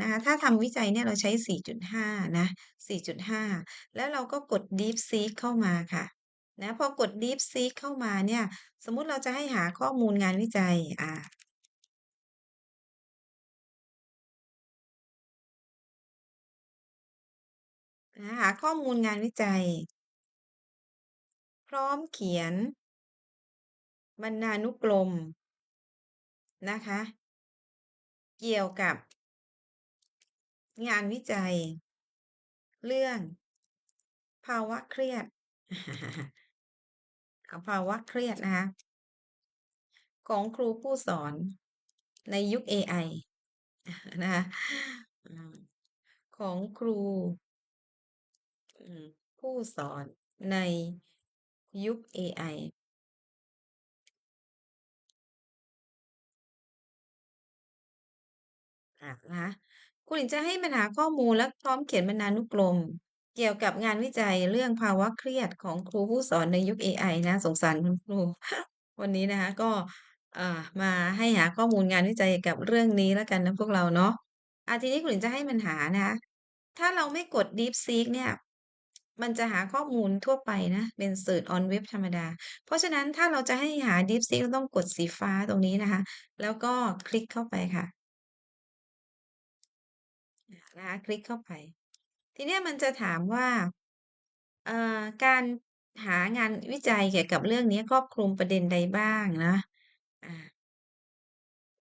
นะคะ ถ้าทำวิจัยเนี่ยเราใช้ 4.5 นะ 4.5 แล้วเราก็กด DeepSeek เข้ามาค่ะ นะ พอกด DeepSeek เข้ามาเนี่ย สมมุติเราจะให้หาข้อมูลงานวิจัย อ่า หาข้อมูลงานวิจัย พร้อมเขียน บรรณานุกรมนะคะ เกี่ยวกับ งานวิจัย เรื่อง ภาวะเครียดกับภาวะเครียดนะคะ ของครูผู้สอนในยุคเอไอนะคะของครูผู้สอนในยุคเอไออ่านะ คุณหญิงจะให้มันหาข้อมูลและพร้อมเขียนบรรณานุกรม เกี่ยวกับงานวิจัยเรื่องภาวะเครียดของครูผู้สอนในยุคเอไอนะ สงสารคุณครู วันนี้นะคะ ก็อ่ามาให้หาข้อมูลงานวิจัยกับเรื่องนี้แล้วกันนะพวกเราเนาะอ่าทีนี้คุณหญิงจะให้มันหานะคะ ถ้าเราไม่กด DeepSeek เนี่ย มันจะหาข้อมูลทั่วไปนะ เป็น Search on Web ธรรมดา เพราะฉะนั้นถ้าเราจะให้หา DeepSeek เราต้องกดสีฟ้าตรงนี้นะคะ แล้วก็คลิกเข้าไปค่ะ นะคะคลิกเข้าไป ทีนี้มันจะถามว่าการหางานวิจัยเกี่ยวกับเรื่องนี้ครอบคลุมประเด็นใดบ้างนะ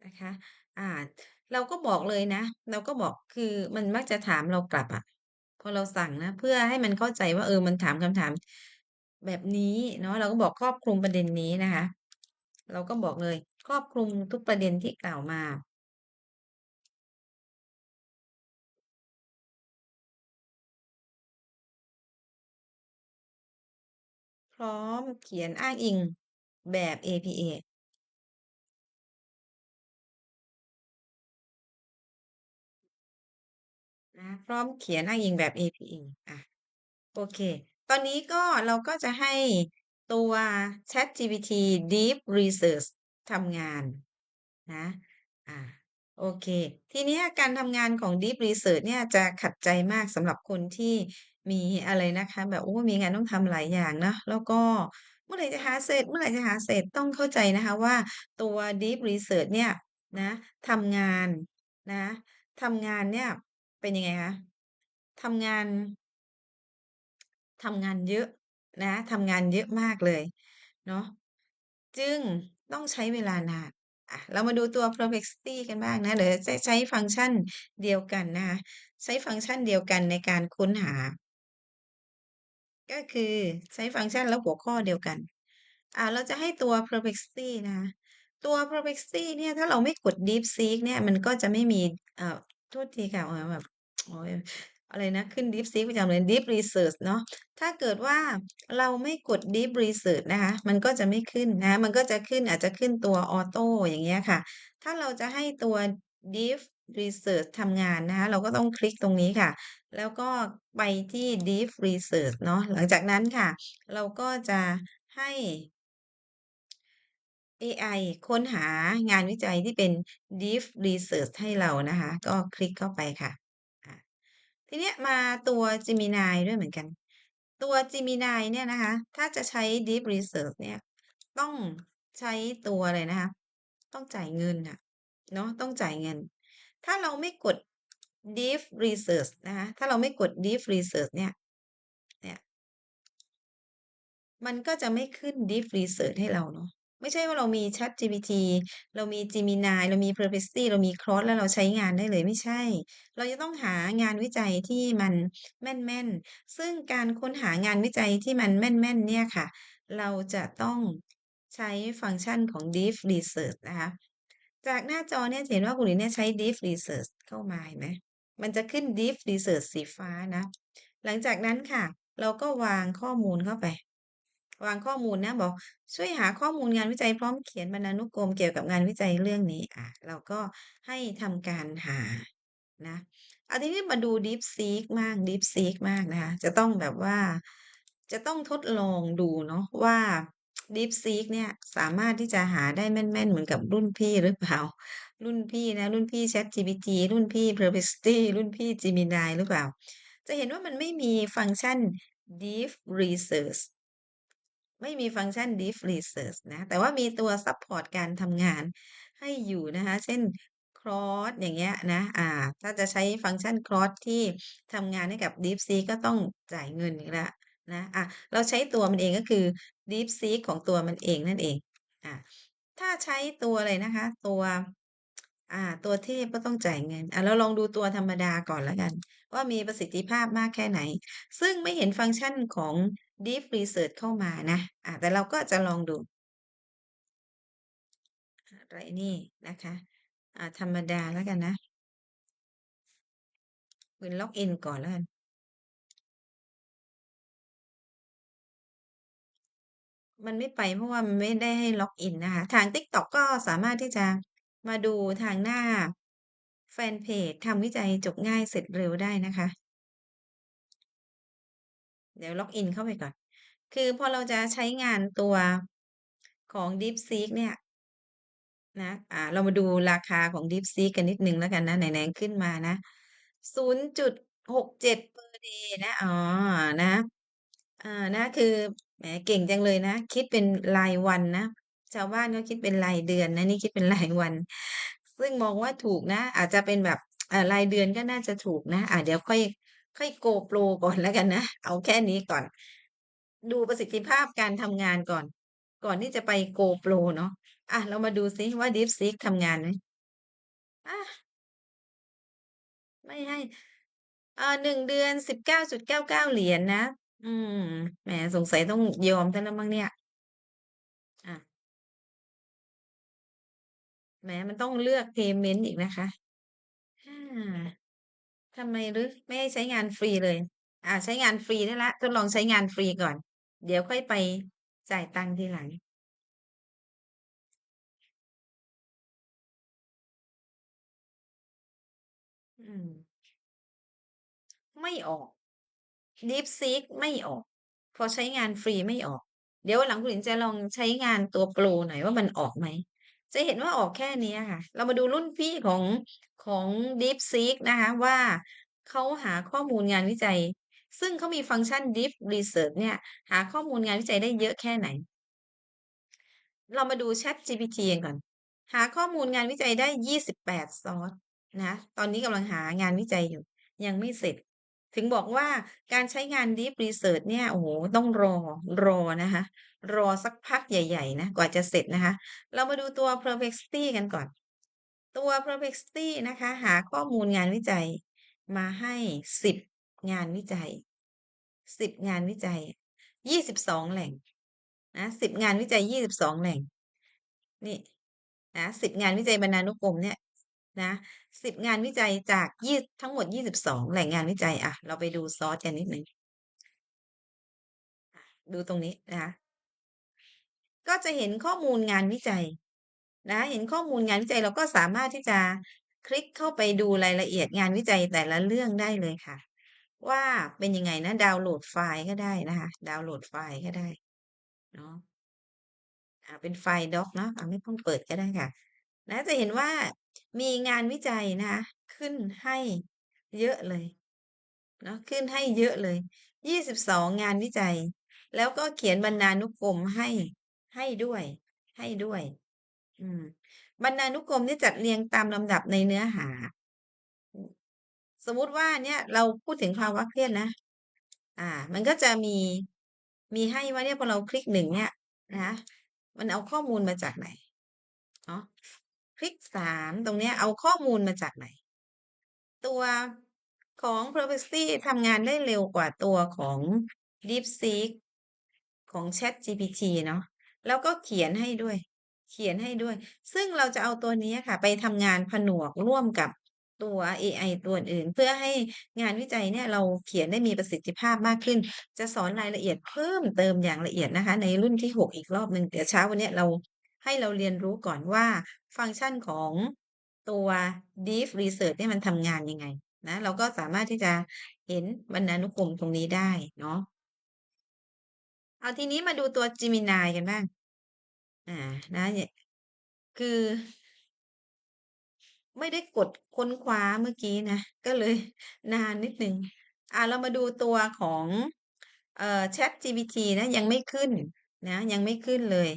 นะคะอ่าเราก็บอกเลยนะ เราก็บอกคือมันมักจะถามเรากลับอะพอเราสั่งนะ เพื่อให้มันเข้าใจว่าเออมันถามคำถามแบบนี้เนาะเราก็บอกครอบคลุมประเด็นนี้นะคะ เราก็บอกเลย ครอบคลุมทุกประเด็นที่กล่าวมา พร้อมเขียนอ้างอิงแบบ APA นะพร้อมเขียนอ้างอิงแบบ APA อะโอเค ตอนนี้ก็เราก็จะให้ตัว ChatGPT Deep Research ทำงานนะอ่า โอเค ทีเนี้ยการทำงานของ Deep Research เนี่ยจะขัดใจมากสำหรับคนที่มีอะไรนะคะ แบบ โอ้ มีงานต้องทำหลายอย่างเนาะ แล้วก็เมื่อไหร่จะหาเสร็จ เมื่อไหร่จะหาเสร็จ ต้องเข้าใจนะคะว่า ตัว Deep Research เนี่ยนะทำงานนะ ทำงานเนี่ยเป็นยังไงคะ ทำงาน ทำงานเยอะนะ ทำงานเยอะมากเลยเนาะ จึงต้องใช้เวลานาน อะเรามาดูตัว Perplexity กันบ้างนะเดี๋ยวจะใช้ฟังก์ชันเดียวกันนะคะใช้ฟังก์ชันเดียวกันในการค้นหา ก็คือใช้ฟังก์ชันและหัวข้อเดียวกัน อ่าเราจะให้ตัว Perplexity นะตัว Perplexity เนี่ยถ้าเราไม่กด DeepSeek เนี่ยมันก็จะไม่มีเอ่อโทษทีค่ะแบบโอ๊ย อะไรนะขึ้น DeepSeek ประจำเลย Deep Research เนาะถ้าเกิดว่าเราไม่กด Deep Research นะคะ มันก็จะไม่ขึ้นนะะมันก็จะขึ้นอาจจะขึ้นตัวออโต้อย่างเงี้ยค่ะ ถ้าเราจะให้ตัว Deep Research ทำงานนะคะ เราก็ต้องคลิกตรงนี้ค่ะ แล้วก็ไปที่ Deep Research เนาะหลังจากนั้นค่ะ เราก็จะให้เอไอค้นหางานวิจัยที่เป็น Deep Research ให้เรานะคะ ก็คลิกเข้าไปค่ะ ทีเนี้ยมาตัว Gemini ด้วยเหมือนกัน ตัว Gemini เนี่ยนะคะ ถ้าจะใช้ Deep Research เนี่ย ต้องใช้ตัวอะไรนะคะ ต้องจ่ายเงินน่ะเนาะต้องจ่ายเงิน ถ้าเราไม่กด Deep Research นะคะ ถ้าเราไม่กด Deep Research เนี่ย เนี่ย มันก็จะไม่ขึ้น Deep Research ให้เราเนาะ ไม่ใช่ว่าเรามี ChatGPT เรามี Gemini เรามี Perplexity เรามี Claude แล้วเราใช้งานได้เลยไม่ใช่ เราจะต้องหางานวิจัยที่มันแม่นๆ ซึ่งการค้นหางานวิจัยที่มันแม่นๆ เนี่ยค่ะ เราจะต้องใช้ฟังก์ชันของ Deep Research นะคะ จากหน้าจอเนี่ยเห็นว่าคุณหญิงเนี่ยใช้ Deep Research เข้ามาเห็นไหมมันจะขึ้น Deep Research สีฟ้านะ หลังจากนั้นค่ะ เราก็วางข้อมูลเข้าไป วางข้อมูลนะบอกช่วยหาข้อมูลงานวิจัยพร้อมเขียนบรรณานุกรมเกี่ยวกับงานวิจัยเรื่องนี้อ่าเราก็ให้ทำการหานะอาทีนี้มาดู DeepSeek บ้าง DeepSeek บ้างนะคะจะต้องแบบว่าจะต้องทดลองดูเนาะว่า DeepSeek เนี่ยสามารถที่จะหาได้แม่น ๆ เหมือนกับรุ่นพี่หรือเปล่า รุ่นพี่นะ รุ่นพี่ ChatGPT รุ่นพี่ Perplexity รุ่นพี่ Gemini หรือเปล่า จะเห็นว่ามันไม่มีฟังก์ชัน Deep Research ไม่มีฟังก์ชัน Deep Research นะ แต่ว่ามีตัวซัปพอร์ตการทำงานให้อยู่นะคะ เช่น Claude อย่างเงี้ยนะ อ่า ถ้าจะใช้ฟังก์ชัน Claude ที่ทำงานให้กับ DeepSeek ก็ต้องจ่ายเงินอีกล้วนะ อ่าเราใช้ตัวมันเองก็คือ DeepSeek ของตัวมันเองนั่นเอง อ่าถ้าใช้ตัวอะไรนะคะ ตัว อ่า ตัวเทพก็ต้องจ่ายเงิน อ่าเราลองดูตัวธรรมดาก่อนแล้วกัน ว่ามีประสิทธิภาพมากแค่ไหน ซึ่งไม่เห็นฟังก์ชันของ Deep Research เข้ามานะอ่าแต่เราก็จะลองดูอะไรนี่นะคะอ่าธรรมดาแล้วกันนะเหมือนล็อกอินก่อนแล้วกันมันไม่ไปเพราะว่ามันไม่ได้ให้ล็อกอินนะคะ ทาง TikTok ก็สามารถที่จะมาดูทางหน้าแฟนเพจทำวิจัยจบง่ายเสร็จเร็วได้นะคะ เดี๋ยวล็อกอินเข้าไปก่อน คือพอเราจะใช้งานตัวของ DeepSeek เนี่ยนะอ่าเรามาดูราคาของ DeepSeek กันนิดนึงแล้วกันนะไหนๆขึ้นมานะ0.67 per day นะ อ๋อ นะอ่านะ คือแหมเก่งจังเลยนะ คิดเป็นรายวันนะ ชาวบ้านเขาคิดเป็นรายเดือนนะ นี่คิดเป็นรายวัน ซึ่งมองว่าถูกนะ อาจจะเป็นแบบอ่ารายเดือนก็น่าจะถูกนะ อ่าเดี๋ยวค่อย ค่อย Go Pro ก่อนแล้วกันนะ เอาแค่นี้ก่อน ดูประสิทธิภาพการทำงานก่อน ก่อนที่จะไป Go Pro เนาะอ่าเรามาดูซิว่า DeepSeek ทำงานไหม?อาไม่ให้เอ่อ1เดือน19.99เก้าเก้าเหรียญนะ อืม แหมสงสัยต้องยอมเสียแล้วมั้งเนี่ยอาแหมมันต้องเลือก Payment อีกนะคะอา ทำไมหรึ?ไม่ให้ใช้งานฟรีเลย อ่าใช้งานฟรีได้ล้วทดลองใช้งานฟรีก่อน เดี๋ยวค่อยไปจ่ายตังค์ทีหลัง อืม ไม่ออก DeepSeek ไม่ออก พอใช้งานฟรีไม่ออก เดี๋ยววันหลังคุณหญิงจะลองใช้งานตัวโปรหน่อยว่ามันออกไหม จะเห็นว่าออกแค่นี้ค่ะ เรามาดูรุ่นพี่ของของ DeepSeek นะคะว่าเขาหาข้อมูลงานวิจัย ซึ่งเขามีฟังก์ชัน Deep Research เนี่ย หาข้อมูลงานวิจัยได้เยอะแค่ไหน เรามาดู ChatGPT กันก่อน หาข้อมูลงานวิจัยได้ 28 ซอร์สนะ ตอนนี้กำลังหางานวิจัยอยู่ ยังไม่เสร็จ ถึงบอกว่าการใช้งาน Deep Research เนี่ย โอ้โฮต้องรอ รอนะคะ รอสักพักใหญ่ ๆ นะ กว่าจะเสร็จนะคะ เรามาดูตัว Perplexity กันก่อน ตัว Perplexity นะคะ หาข้อมูลงานวิจัยมาให้ 10 งานวิจัย 10 งานวิจัย 22 แหล่ง นะ10 งานวิจัย 22 แหล่ง นี่นะ10 งานวิจัยบรรณานุกรมเนี่ย นะ10งานวิจัยจากยี่ทั้งหมด22แหล่งงานวิจัยอะเราไปดูซอสกันนิดหนึ่งดูตรงนี้นะคะก็จะเห็นข้อมูลงานวิจัย นะ เห็นข้อมูลงานวิจัยเราก็สามารถที่จะคลิกเข้าไปดูรายละเอียดงานวิจัยแต่ละเรื่องได้เลยค่ะ ว่าเป็นยังไงนะดาวน์โหลดไฟล์ก็ได้นะคะดาวน์โหลดไฟล์ก็ได้เนาะอ่าเป็นไฟล์ Doc เนาะไม่ต้องเปิดก็ได้ค่ะนะจะเห็นว่า มีงานวิจัยนะคะขึ้นให้เยอะเลยเนาะขึ้นให้เยอะเลย 22 งานวิจัย แล้วก็เขียนบรรณานุกรมให้ให้ด้วย ให้ด้วย อืมบรรณานุกรมนี่จัดเรียงตามลำดับในเนื้อหา สมมุติว่าเนี่ยเราพูดถึงภาวะเครียดนะ อ่า มันก็จะมีมีให้ว่าเนี่ยพอเราคลิก1เนี่ยนะคะมันเอาข้อมูลมาจากไหนเนาะ คลิก3ตรงนี้เอาข้อมูลมาจากไหน ตัวของ Perplexity ทำงานได้เร็วกว่าตัวของ DeepSeek ของ ChatGPT เนาะแล้วก็เขียนให้ด้วย เขียนให้ด้วย ซึ่งเราจะเอาตัวนี้ค่ะ ไปทำงานผนวกร่วมกับตัวเอไอตัวอื่น เพื่อให้งานวิจัยเนี่ยเราเขียนได้มีประสิทธิภาพมากขึ้น จะสอนรายละเอียดเพิ่มเติมอย่างละเอียดนะคะ ในรุ่นที่ 6 อีกรอบหนึ่งเดี๋ยวเช้าวันนี้เราให้เราเรียนรู้ก่อนว่า ฟังก์ชันของตัว Deep Research เนี่ยมันทำงานยังไงนะเราก็สามารถที่จะเห็นบรรณานุกรมตรงนี้ได้เนาะเอาทีนี้มาดูตัว Gemini กันบ้างอ่านะเนี่ยคือไม่ได้กดค้นคว้าเมื่อกี้นะ ก็เลยนานนิดหนึ่งอ่าเรามาดูตัวของเอ่อ ChatGPT นะยังไม่ขึ้นนะยังไม่ขึ้นเลย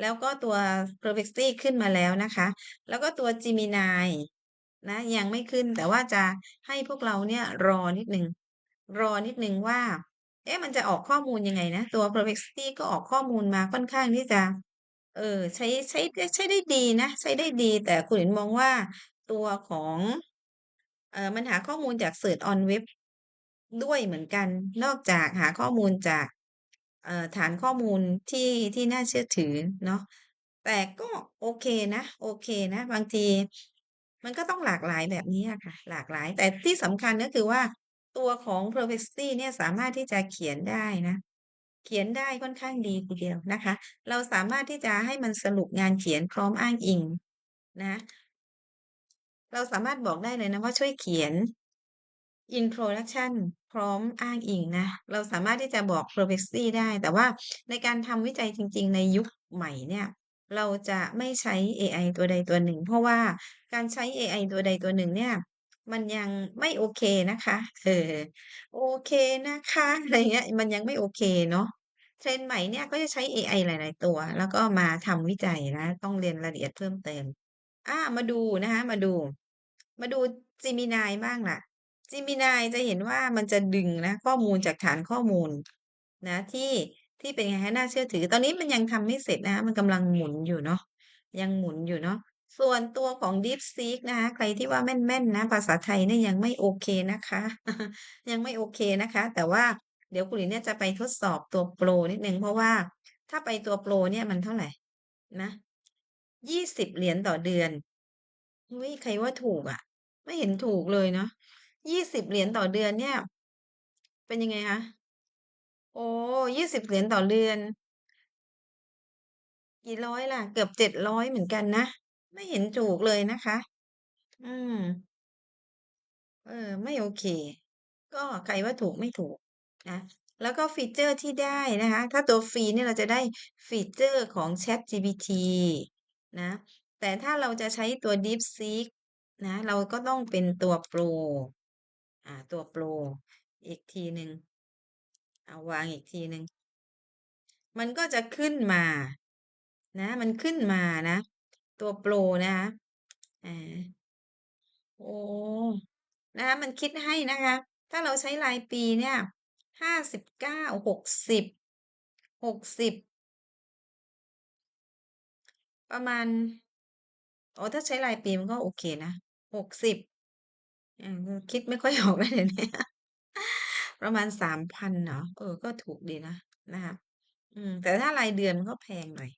แล้วก็ตัว Perplexity ขึ้นมาแล้วนะคะ แล้วก็ตัว Gemini นะยังไม่ขึ้นแต่ว่าจะให้พวกเราเนี่ยรอนิดหนึ่งรอนิดหนึ่งว่า เอ๊ะมันจะออกข้อมูลยังไงนะ ตัว Perplexity ก็ออกข้อมูลมาค่อนข้างที่จะ เออใช้ใช้ใช้ได้ดีนะ ใช้ได้ดี แต่คุณหญิงมองว่าตัวของเอ่อมันหาข้อมูลจาก Search on Web ด้วยเหมือนกัน นอกจากหาข้อมูลจาก เอ่อ ฐานข้อมูลที่ ที่น่าเชื่อถือเนาะ แต่ก็โอเคนะ โอเคนะ บางทีมันก็ต้องหลากหลายแบบนี้อะค่ะ หลากหลาย แต่ที่สำคัญ ก็คือว่า ตัวของ Perplexity เนี่ยสามารถที่จะเขียนได้นะ เขียนได้ค่อนข้างดีทีเดียวนะคะ เราสามารถที่จะให้มันสรุปงานเขียนพร้อมอ้างอิงนะ เราสามารถบอกได้เลยนะว่า ช่วยเขียน Introduction พร้อมอ้างอิงนะ เราสามารถที่จะบอก Perplexity ได้ แต่ว่าในการทำวิจัยจริง ๆ ในยุคใหม่เนี่ย เราจะไม่ใช้เอไอตัวใดตัวหนึ่ง เพราะว่าการใช้เอไอตัวใดตัวหนึ่งเนี่ย มันยังไม่โอเคนะคะ เออ โอเคนะคะ อะไรเงี้ย มันยังไม่โอเคเนาะ Trend ใหม่เนี่ยก็จะใช้เอไอหลาย ๆ ตัว แล้วก็มาทำวิจัยนะ ต้องเรียนรายละเอียดเพิ่มเติม อ่า มาดูนะคะ มาดู มาดู Gemini บ้างล่ะ Gemini จะเห็นว่ามันจะดึงนะข้อมูลจากฐานข้อมูลนะที่ที่เป็นไงคะน่าเชื่อถือ ตอนนี้มันยังทำไม่เสร็จนะมันกำลังหมุนอยู่เนาะยังหมุนอยู่เนาะส่วนตัวของ DeepSeek นะคะใครที่ว่าแม่นๆนะภาษาไทยเนี่ยยังไม่โอเคนะคะ ยังไม่โอเคนะคะ แต่ว่าเดี๋ยวคุณหญิงเนี่ยจะไปทดสอบตัว Pro นิดหนึ่งเพราะว่าถ้าไปตัว Pro เนี่ยมันเท่าไหร่นะ $20 ต่อเดือนอุ๊ยใครว่าถูกอะ ไม่เห็นถูกเลยเนาะ $20 ต่อเดือนเนี่ย เป็นยังไงคะ?โอ้ $20 ต่อเดือน กี่ร้อยล่ะ เกือบ700เหมือนกันนะ ไม่เห็นถูกเลยนะคะ อืม เออ ไม่โอเค ก็ใครว่าถูกไม่ถูกนะ แล้วก็ฟีเชอร์ที่ได้นะคะ ถ้าตัวฟรีเนี่ยเราจะได้ฟีเชอร์ของ ChatGPT นะ แต่ถ้าเราจะใช้ตัว DeepSeek นะ เราก็ต้องเป็นตัว Pro อ่า ตัว Pro อีกทีหนึ่งเอาวางอีกทีหนึ่งมันก็จะขึ้นมา นะ มันขึ้นมานะ ตัว Pro นะคะอาโอ้นะคะมันคิดให้นะคะ ถ้าเราใช้รายปีเนี่ย59 60 60ประมาณอ๋อถ้าใช้รายปีมันก็โอเคนะ60 อืมคิดไม่ค่อยออกแล้ว เดี๋ยวนี้ประมาณ 3,000 เหรอ?เออ ก็ถูกดีนะ นะคะ อืม แต่ถ้ารายเดือนมันก็แพงหน่อย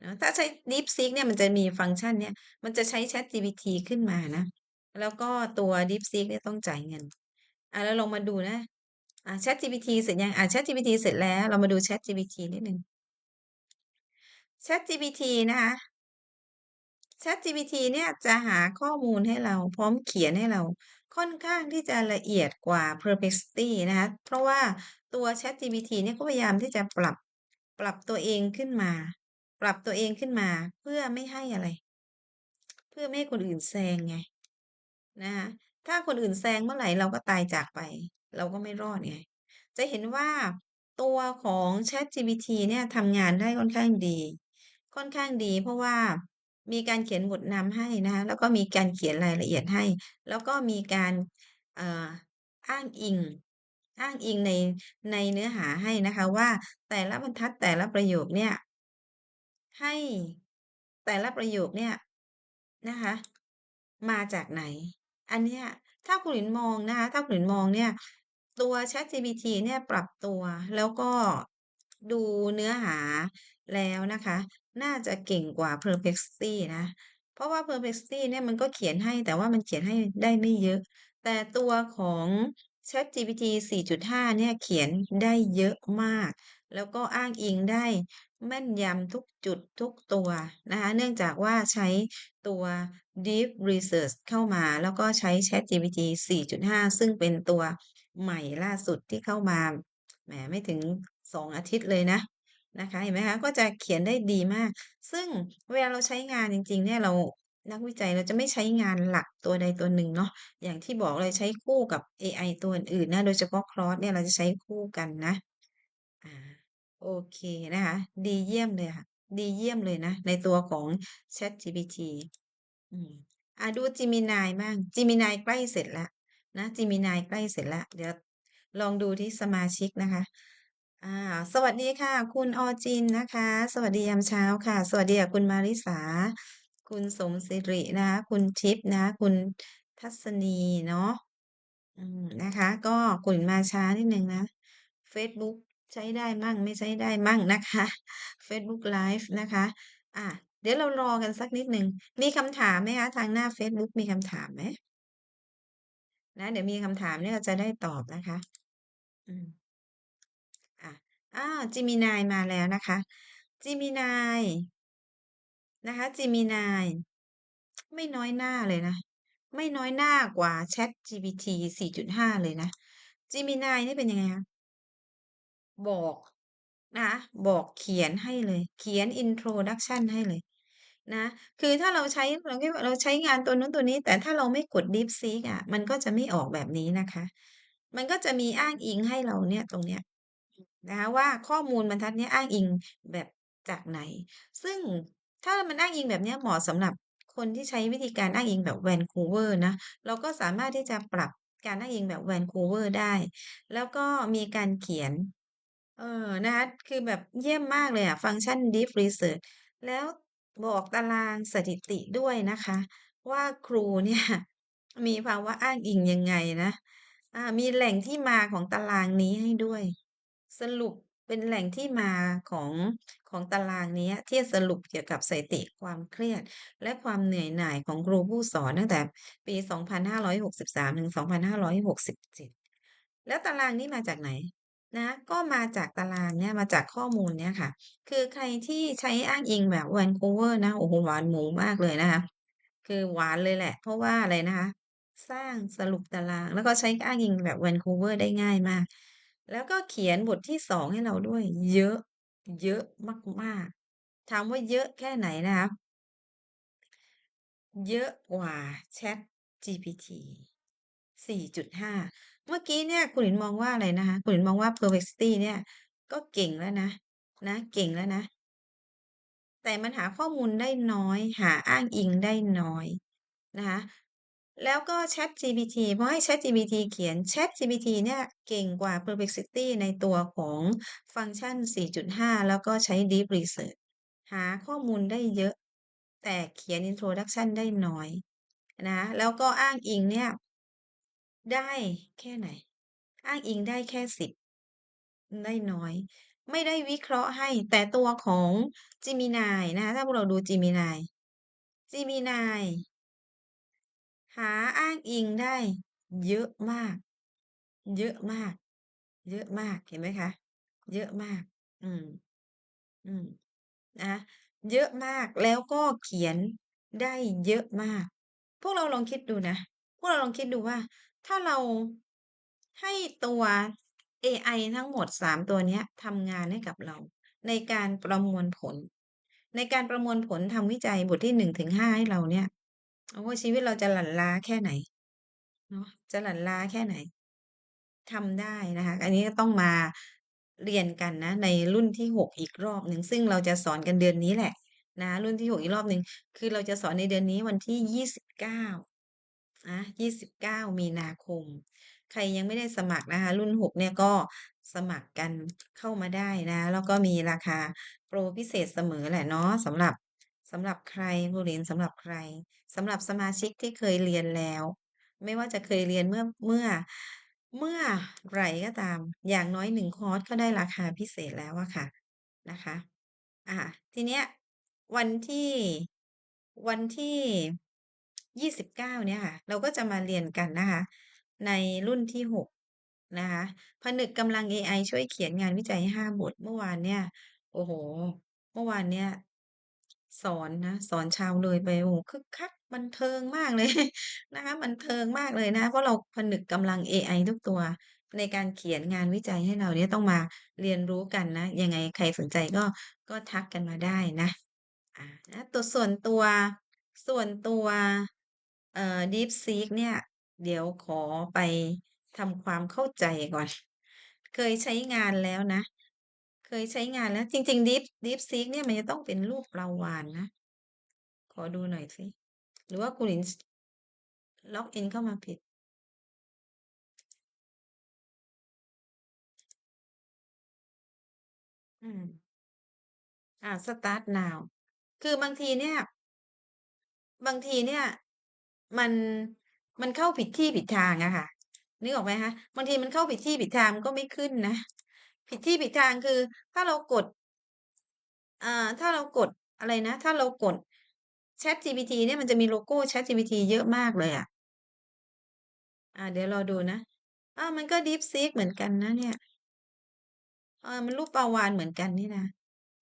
เนาะ ถ้าใช้ DeepSeek เนี่ยมันจะมีฟังก์ชันเนี้ย มันจะใช้ ChatGPT ขึ้นมานะ แล้วก็ตัว DeepSeek เนี่ยต้องจ่ายเงินอาเราลองมาดูนะ อ่า ChatGPT เสร็จยัง?อ่า ChatGPT เสร็จแล้ว เรามาดู ChatGPT นิดหนึ่ง ChatGPT นะคะ ChatGPT เนี่ยจะหาข้อมูลให้เรา พร้อมเขียนให้เรา ค่อนข้างที่จะละเอียดกว่า Perplexity นะคะ เพราะว่าตัว ChatGPT เนี่ยก็พยายามที่จะปรับ ปรับตัวเองขึ้นมา ปรับตัวเองขึ้นมา เพื่อไม่ให้อะไร เพื่อไม่ให้คนอื่นแซงไงนะคะถ้าคนอื่นแซงเมื่อไหร่เราก็ตายจากไป เราก็ไม่รอดไง จะเห็นว่าตัวของ ChatGPT เนี่ยทำงานได้ค่อนข้างดี ค่อนข้างดี เพราะว่า มีการเขียนบทนำให้นะคะแล้วก็มีการเขียนรายละเอียดให้ แล้วก็มีการอ,อ้างอิง อ้างอิงในในเนื้อหาให้นะคะว่าแต่ละบรรทัดแต่ละประโยคเนี่ยให้แต่ละประโยคเนี่ยนะคะ มาจากไหน อันเนี้ยถ้าคุณหญิงมองนะคะถ้าคุณหญิงมองเนี่ย ตัว ChatGPT เนี่ยปรับตัวแล้วก็ดูเนื้อหาแล้วนะคะ น่าจะเก่งกว่า Perplexity นะ เพราะว่า Perplexity เนี่ยมันก็เขียนให้แต่ว่ามันเขียนให้ได้ไม่เยอะ แต่ตัวของ ChatGPT 4.5 เนี่ยเขียนได้เยอะมาก แล้วก็อ้างอิงได้แม่นยำทุกจุดทุกตัวนะคะเนื่องจากว่าใช้ตัว Deep Research เข้ามา แล้วก็ใช้ ChatGPT 4.5 ซึ่งเป็นตัวใหม่ล่าสุดที่เข้ามาแหมไม่ถึง 2 อาทิตย์เลยนะ นะคะ เห็นไหมคะ ก็จะเขียนได้ดีมาก ซึ่งเวลาเราใช้งานจริง ๆ เนี่ยเรานักวิจัยเราจะไม่ใช้งานหลักตัวใดตัวหนึ่งเนาะอย่างที่บอกเราใช้คู่กับเอไอตัวอื่นๆนะโดยเฉพาะ Claude เนี่ยเราจะใช้คู่กันนะอาโอเคนะคะ ดีเยี่ยมเลยค่ะ ดีเยี่ยมเลยนะ ในตัวของ ChatGPT อืมอาดู Gemini บ้าง Gemini ใกล้เสร็จแล้วนะ Gemini ใกล้เสร็จแล้วเดี๋ยวลองดูที่สมาชิกนะคะ อา สวัสดีค่ะ คุณออจินนะคะ สวัสดียามเช้าค่ะ สวัสดีคุณมาริสา คุณสมสิรินะคะ คุณทิพย์นะคะ คุณทัศนีเนาะ อืม นะคะ ก็คุณมาช้านิดหนึ่งนะ เฟซบุ๊กใช้ได้มั่ง ไม่ใช้ได้มั่งนะคะ เฟซบุ๊กไลฟ์นะคะ อา เดี๋ยวเรารอกันสักนิดหนึ่ง มีคำถามไหมคะ?ทางหน้าเฟซบุ๊กมีคำถามไหม?นะ เดี๋ยวมีคำถามเนี่ยเราจะได้ตอบนะคะ อืม ค่ะอา Gemini มาแล้วนะคะ Gemini นะคะ Gemini ไม่น้อยหน้าเลยนะ ไม่น้อยหน้ากว่า ChatGPT 4.5 เลยนะ Gemini นี่เป็นยังไงคะ?บอกนะบอกเขียนให้เลย เขียน Introduction ให้เลยนะ คือถ้าเราใช้เราเราใช้งานตัวนู้นตัวนี้ แต่ถ้าเราไม่กด DeepSeek อะ มันก็จะไม่ออกแบบนี้นะคะ มันก็จะมีอ้างอิงให้เราเนี่ยตรงเนี้ย นะคะว่าข้อมูลบรรทัดเนี้ยอ้างอิงแบบจากไหน ซึ่งถ้ามันอ้างอิงแบบเนี้ยเหมาะสำหรับคนที่ใช้วิธีการอ้างอิงแบบ Vancouver นะ เราก็สามารถที่จะปรับการอ้างอิงแบบ Vancouver ได้ แล้วก็มีการเขียน เออนะคะคือแบบเยี่ยมมากเลยอะฟังก์ชัน Deep Research แล้วบอกตารางสถิติด้วยนะคะ ว่าครูเนี่ย มีภาวะอ้างอิงยังไงนะอามีแหล่งที่มาของตารางนี้ให้ด้วย สรุปเป็นแหล่งที่มาของของตารางนี้ที่สรุปเกี่ยวกับสถิติความเครียด และความเหนื่อยหน่ายของครูผู้สอนตั้งแต่ปี 2563-2567 แล้วตารางนี้มาจากไหน?นะก็มาจากตารางเนี้ยมาจากข้อมูลเนี้ยค่ะ คือใครที่ใช้อ้างอิงแบบ Vancouver นะโอ้โฮหวานหมูมากเลยนะคะคือหวานเลยแหละ เพราะว่าอะไรนะคะ สร้างสรุปตารางแล้วก็ใช้อ้างอิงแบบ Vancouver ได้ง่ายมาก แล้วก็เขียนบทที่2ให้เราด้วย เยอะ เยอะมากๆถามว่าเยอะแค่ไหนนะคะเยอะกว่า ChatGPT 4.5 เมื่อกี้เนี่ยคุณหญิงมองว่าอะไรนะคะคุณหญิงมองว่า Perplexity เนี่ยก็เก่งแล้วนะนะเก่งแล้วนะ แต่มันหาข้อมูลได้น้อย หาอ้างอิงได้น้อยนะคะ แล้วก็ ChatGPT พอให้ ChatGPT เขียน ChatGPT เนี่ยเก่งกว่า Perplexity ในตัวของฟังก์ชัน 4.5 แล้วก็ใช้ Deep Research หาข้อมูลได้เยอะ แต่เขียน Introduction ได้น้อยนะแล้วก็อ้างอิงเนี่ย ได้แค่ไหน?อ้างอิงได้แค่ 10 ได้น้อย ไม่ได้วิเคราะห์ให้ แต่ตัวของ Gemini นะคะถ้าพวกเราดู Gemini Gemini หาอ้างอิงได้ เยอะมาก เยอะมาก เยอะมากเห็นไหมคะ เยอะมาก อืม อืมนะเยอะมากแล้วก็เขียนได้เยอะมาก พวกเราลองคิดดูนะ พวกเราลองคิดดูว่า ถ้าเราให้ตัวเอไอทั้งหมด3ตัวเนี้ยทำงานให้กับเรา ในการประมวลผล ในการประมวลผลทำวิจัยบทที่1-5ให้เราเนี่ย โอ้ ชีวิตเราจะหลั่นล้าแค่ไหน เนาะ จะหลั่นล้าแค่ไหน ทำได้นะคะ อันนี้ก็ต้องมาเรียนกันนะ ในรุ่นที่ 6 อีกรอบหนึ่ง ซึ่งเราจะสอนกันเดือนนี้แหละนะ รุ่นที่ 6 อีกรอบหนึ่ง คือเราจะสอนในเดือนนี้วันที่ 29อา29 มีนาคม ใครยังไม่ได้สมัครนะคะ รุ่น 6 เนี่ยก็สมัครกันเข้ามาได้นะ แล้วก็มีราคาโปรพิเศษเสมอแหละเนาะ สำหรับ สำหรับใครครูหลินสำหรับใครสำหรับสมาชิกที่เคยเรียนแล้ว ไม่ว่าจะเคยเรียนเมื่อเมื่อ เมื่อไหร่ก็ตาม อย่างน้อย1คอร์สก็ได้ราคาพิเศษแล้วอะค่ะนะคะ อ่าทีเนี้ยวันที่วันที่29เก้าเนี่ยค่ะ เราก็จะมาเรียนกันนะคะ ในรุ่นที่6นะคะผนึกกำลังเอไอช่วยเขียนงานวิจัย5บทเมื่อวานเนี่ย โอ้โฮเมื่อวานเนี่ย สอนนะ สอนชาวเลยไป โอ้โฮ คึกคักบันเทิงมาก เลย นะคะ บันเทิงมากเลยนะเพราะเราผนึกกำลังเอไอทุกตัว ในการเขียนงานวิจัยให้เราเนี่ย ต้องมาเรียนรู้กันนะ ยังไงใครสนใจก็ ก็ทักกันมาได้นะ อา นะ ตัว ส่วนตัว ส่วนตัว เอ่อ DeepSeek เนี่ย เดี๋ยวขอไปทำความเข้าใจก่อน เคยใช้งานแล้วนะ เคยใช้งานแล้ว จริง ๆ Deep DeepSeek เนี่ย มันจะต้องเป็นรูปปลาวาฬนะ ขอดูหน่อยสิ หรือว่าคุณหญิงสล็อกอินเข้ามาผิด อืม อ่า Start now คือบางทีเนี่ย บางทีเนี่ย มันมันเข้าผิดที่ผิดทางอะค่ะนึกออกไหมคะ?บางทีมันเข้าผิดที่ผิดทางมันก็ไม่ขึ้นนะ ผิดที่ผิดทางคือ ถ้าเรากดอ่าถ้าเรากดอะไรนะ ถ้าเรากด ChatGPT เนี่ยมันจะมีโลโก ChatGPT เยอะมากเลยอะอ่าเดี๋ยวเรอดูนะอ่ามันก็ DeepSeek เหมือนกันนะเนี่ยเออมันรูปปลาวาฬเหมือนกันนี่นะ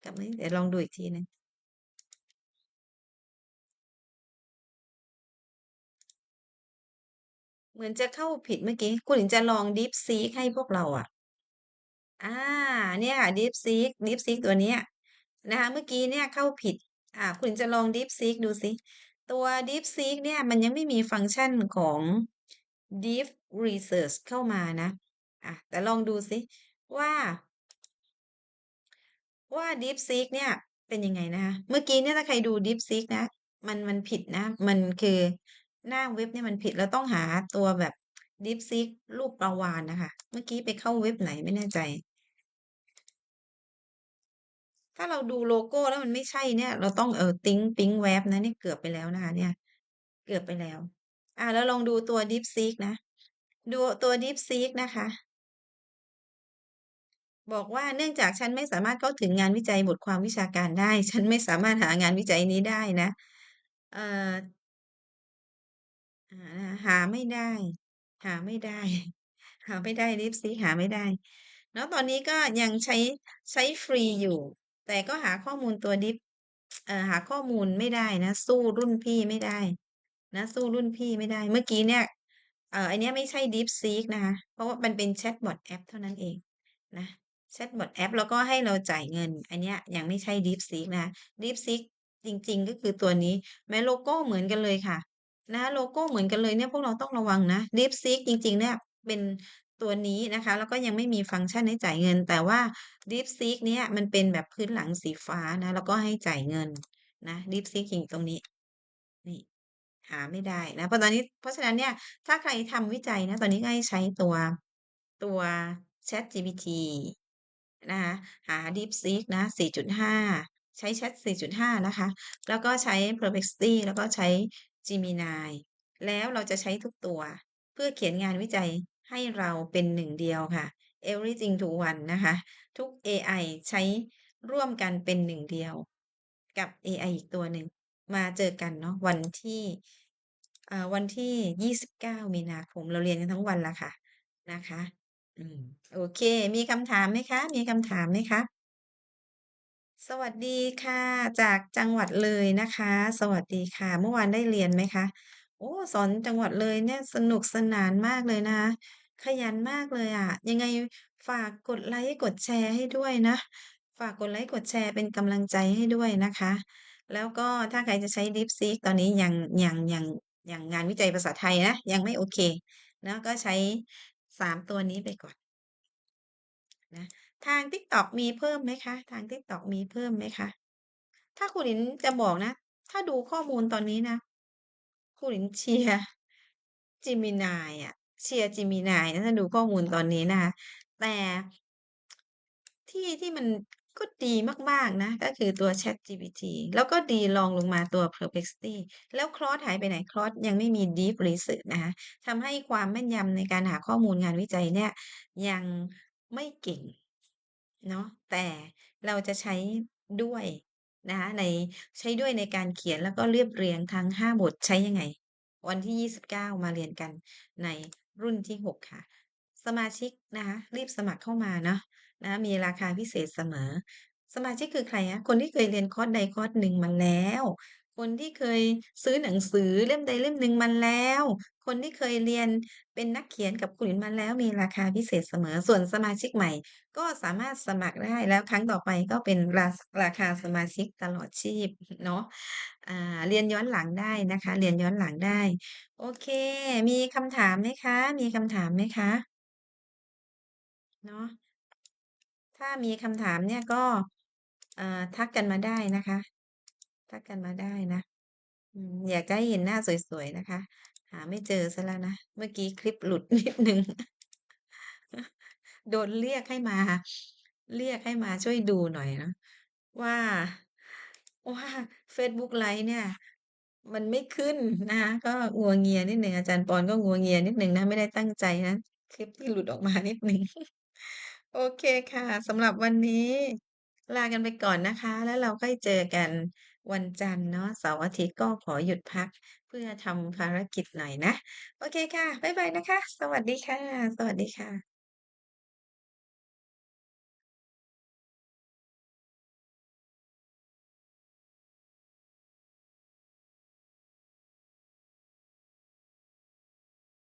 กับนี้เดี๋ยวลองดูอีกทีหนึ่งเหมือนจะเข้าผิดเมื่อกี้ คุณหญิงจะลอง DeepSeek ให้พวกเราอะ อา เนี่ยค่ะ DeepSeek DeepSeek ตัวเนี้ยนะคะ เมื่อกี้เนี่ยเข้าผิด อ่า คุณจะลอง DeepSeek ดูสิ ตัว DeepSeek เนี่ยมันยังไม่มีฟังก์ชันของ Deep Research เข้ามานะ อะ แต่ลองดูซิว่า ว่า DeepSeek เนี่ยเป็นยังไงนะคะ เมื่อกี้เนี่ยถ้าใครดู DeepSeek นะ มัน มันผิดนะ มันคือหน้าเว็บเนี่ยมันผิด เราต้องหาตัวแบบ DeepSeek รูปปลาวาฬนะคะ เมื่อกี้ไปเข้าเว็บไหนไม่แน่ใจ ถ้าเราดูโลโก้แล้วมันไม่ใช่เนี่ย เราต้องเออติ๊งปิ๊งแว็บนะนี่เกือบไปแล้วนะคะ เนี่ย เกือบไปแล้ว อ่าแล้วลองดูตัว DeepSeek นะ ดูตัว DeepSeek นะคะบอกว่า"เนื่องจากฉันไม่สามารถเข้าถึงงานวิจัยบทความวิชาการได้ ฉันไม่สามารถหางานวิจัยนี้ได้นะ"เอ่อหาไม่ได้ หาไม่ได้ หาไม่ได้ DeepSeek หาไม่ได้เนาะตอนนี้ก็ยังใช้ ใช้ฟรีอยู่ แต่ก็หาข้อมูลตัว Deep เอ่อ หาข้อมูลไม่ได้นะ สู้รุ่นพี่ไม่ได้นะ สู้รุ่นพี่ไม่ได้ เมื่อกี้เนี่ย เอ่อ อันเนี้ยไม่ใช่ DeepSeek นะคะ เพราะว่ามันเป็นแชตบอตแอปเท่านั้นเองนะ แชตบอตแอป แล้วก็ให้เราจ่ายเงิน อันเนี้ยยังไม่ใช่ DeepSeek นะคะ DeepSeek จริง ๆ ก็คือตัวนี้ แม้โลโก้เหมือนกันเลยค่ะ นะคะโลโก้เหมือนกันเลยเนี่ยพวกเราต้องระวังนะ DeepSeek จริงๆเนี่ยเป็นตัวนี้นะคะ แล้วก็ยังไม่มีฟังก์ชันให้จ่ายเงิน แต่ว่า DeepSeek เนี่ยมันเป็นแบบพื้นหลังสีฟ้านะ แล้วก็ให้จ่ายเงินนะ DeepSeek จริงตรงนี้นี่หาไม่ได้นะเพราะตอนนี้เพราะฉะนั้นเนี่ยถ้าใครทำวิจัยนะ ตอนนี้ก็ให้ใช้ตัวตัว ChatGPT นะคะหา DeepSeek นะ 4.5 ใช้ Chat 4.5 นะคะ แล้วก็ใช้ Perplexity แล้วก็ใช้ Gemini แล้วเราจะใช้ทุกตัว เพื่อเขียนงานวิจัยให้เราเป็นหนึ่งเดียวค่ะ Everything to one นะคะ ทุกเอไอใช้ร่วมกันเป็นหนึ่งเดียว กับเอไออีกตัวหนึ่ง มาเจอกันเนาะวันที่วันที่ 29 มีนาคม เราเรียนกันทั้งวันละค่ะ นะคะ อืม โอเค มีคำถามไหมคะ มีคำถามไหมคะ? สวัสดีค่ะ จากจังหวัดเลยนะคะ สวัสดีค่ะ เมื่อวานได้เรียนไหมคะ?โอ้ สอนจังหวัดเลยเนี่ยสนุกสนานมากเลยนะคะ ขยันมากเลยอะ ยังไงฝากกดไลก์กดแชร์ให้ด้วยนะ ฝากกดไลก์กดแชร์เป็นกำลังใจให้ด้วยนะคะ แล้วก็ถ้าใครจะใช้ DeepSeek ตอนนี้ยัง ยัง ยัง ยัง งานวิจัยภาษาไทยนะ ยังไม่โอเคเนาะ ก็ใช้ 3 ตัวนี้ไปก่อน นะ ทาง TikTok มีเพิ่มไหมคะ?ทาง TikTok มีเพิ่มไหมคะ?ถ้าคุณหญิงจะบอกนะ ถ้าดูข้อมูลตอนนี้นะ คุณหญิงเชียร์ Gemini อะ เชียร์ Gemini นะ ถ้าดูข้อมูลตอนนี้นะคะ แต่ ที่ที่มันก็ดีมาก ๆ นะ ก็คือตัว ChatGPT แล้วก็ดีรองลงมาตัว Perplexity แล้ว Claude หายไปไหน? Claude ยังไม่มี Deep Research นะคะ ทำให้ความแม่นยำในการหาข้อมูลงานวิจัยเนี่ย ยังไม่เก่ง เนาะ แต่เราจะใช้ด้วยนะคะ ใน ใช้ด้วยในการเขียน แล้วก็เรียบเรียงทั้ง 5 บท ใช้ยังไง?วันที่ 29 มาเรียนกันในรุ่นที่ 6 ค่ะ สมาชิกนะคะ รีบสมัครเข้ามาเนาะ นะคะ มีราคาพิเศษเสมอ สมาชิกคือใครคะ?คนที่เคยเรียนคอร์สใดคอร์สหนึ่งมาแล้ว คนที่เคยซื้อหนังสือเล่มใดเล่มหนึ่งมาแล้ว คนที่เคยเรียนเป็นนักเขียนกับคุณหญิงมาแล้ว มีราคาพิเศษเสมอ ส่วนสมาชิกใหม่ ก็สามารถสมัครได้ แล้วครั้งต่อไปก็เป็นราราคาสมาชิกตลอดชีพเนาะ อ่า เรียนย้อนหลังได้นะคะ เรียนย้อนหลังได้ โอเค มีคำถามไหมคะ มีคำถามไหมคะ?เนาะ ถ้ามีคำถามเนี่ยก็อ่าทักกันมาได้นะคะ ทักกันมาได้นะอืมอยากจะให้เห็นหน้าสวย ๆ นะคะ หาไม่เจอเสียแล้วนะ เมื่อกี้คลิปหลุด นิดหนึ่ง โดนเรียกให้มา เรียกให้มาช่วยดูหน่อยเนาะว่า ว่าเฟซบุ๊กไลฟ์เนี่ย มันไม่ขึ้นนะคะ ก็งัวเงียนิดหนึ่ง อาจารย์ปอนก็งัวเงียนิดหนึ่งนะ ไม่ได้ตั้งใจนะ คลิปที่หลุดออกมานิดหนึ่ง โอเคค่ะ สำหรับวันนี้ ลากันไปก่อนนะคะ แล้วเราค่อยเจอกัน วันจันทร์เนาะ เสาร์อาทิตย์ก็ขอหยุดพัก เพื่อทำภารกิจหน่อยนะ โอเคค่ะ บ๊ายบายนะคะ สวัสดีค่ะ สวัสดีค่ะ